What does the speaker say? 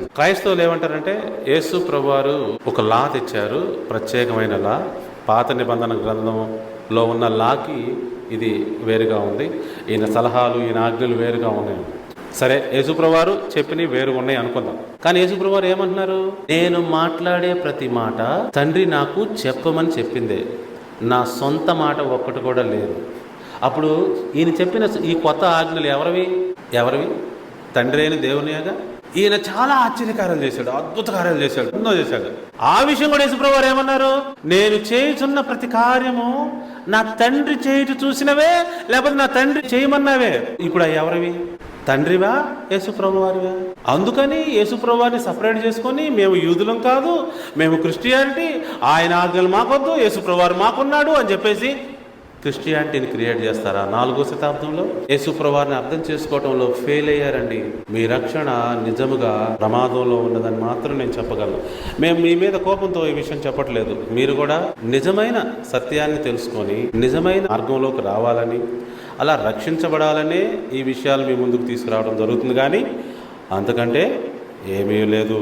క్రైస్తవులు ఏమంటారంటే యేసు ప్రభువారు ఒక లా తెచ్చారు ప్రత్యేకమైన లా. పాత నిబంధన గ్రంథంలో ఉన్న లాకి ఇది వేరుగా ఉంది. ఈయన సలహాలు ఈయన ఆజ్ఞలు వేరుగా ఉన్నాయి. సరే యేసుప్రవారు చెప్పినవి వేరు ఉన్నాయి అనుకుందాం. కానీ యేసుప్రవారు ఏమంటున్నారు? నేను మాట్లాడే ప్రతి మాట తండ్రి నాకు చెప్పమని చెప్పిందే. నా సొంత మాట ఒక్కటి కూడా లేదు. అప్పుడు ఈయన చెప్పిన ఈ కొత్త ఆజ్ఞలు ఎవరివి? ఎవరివి? తండ్రి అయిన దేవునియాగా? ఈయన చాలా ఆశ్చర్యకార్యాలు చేశాడు అద్భుత కార్యాలు చేశాడు ఎన్నో చేశాడు. ఆ విషయం కూడా యేసుప్రభు వారు ఏమన్నారు? నేను చేయుచున్న ప్రతి కార్యము నా తండ్రి చేయుట చూసినవే లేకపోతే నా తండ్రి చేయమన్నావే. ఇప్పుడు అవి ఎవరివి? తండ్రివా? యేసుప్రభు వారివా? అందుకని యేసుప్రభు వారిని సపరేట్ చేసుకొని మేము యూదులం కాదు మేము క్రిస్టియానిటీ ఆయన ఆజ్ఞలు మాకొద్దు యేసుప్రభు వారు మాకున్నాడు అని చెప్పేసి క్రిస్టియానిటీని క్రియేట్ చేస్తారా? నాలుగో శతాబ్దంలో యేసుప్రవారిని అర్థం చేసుకోవడంలో ఫెయిల్ అయ్యారండి. మీ రక్షణ నిజముగా ప్రమాదంలో ఉన్నదని మాత్రం నేను చెప్పగలను. మేము మీ మీద కోపంతో ఈ విషయం చెప్పట్లేదు. మీరు కూడా నిజమైన సత్యాన్ని తెలుసుకొని నిజమైన మార్గంలోకి రావాలని అలా రక్షించబడాలనే ఈ విషయాలు మీ ముందుకు తీసుకురావడం జరుగుతుంది కానీ అంతకంటే ఏమీ లేదు.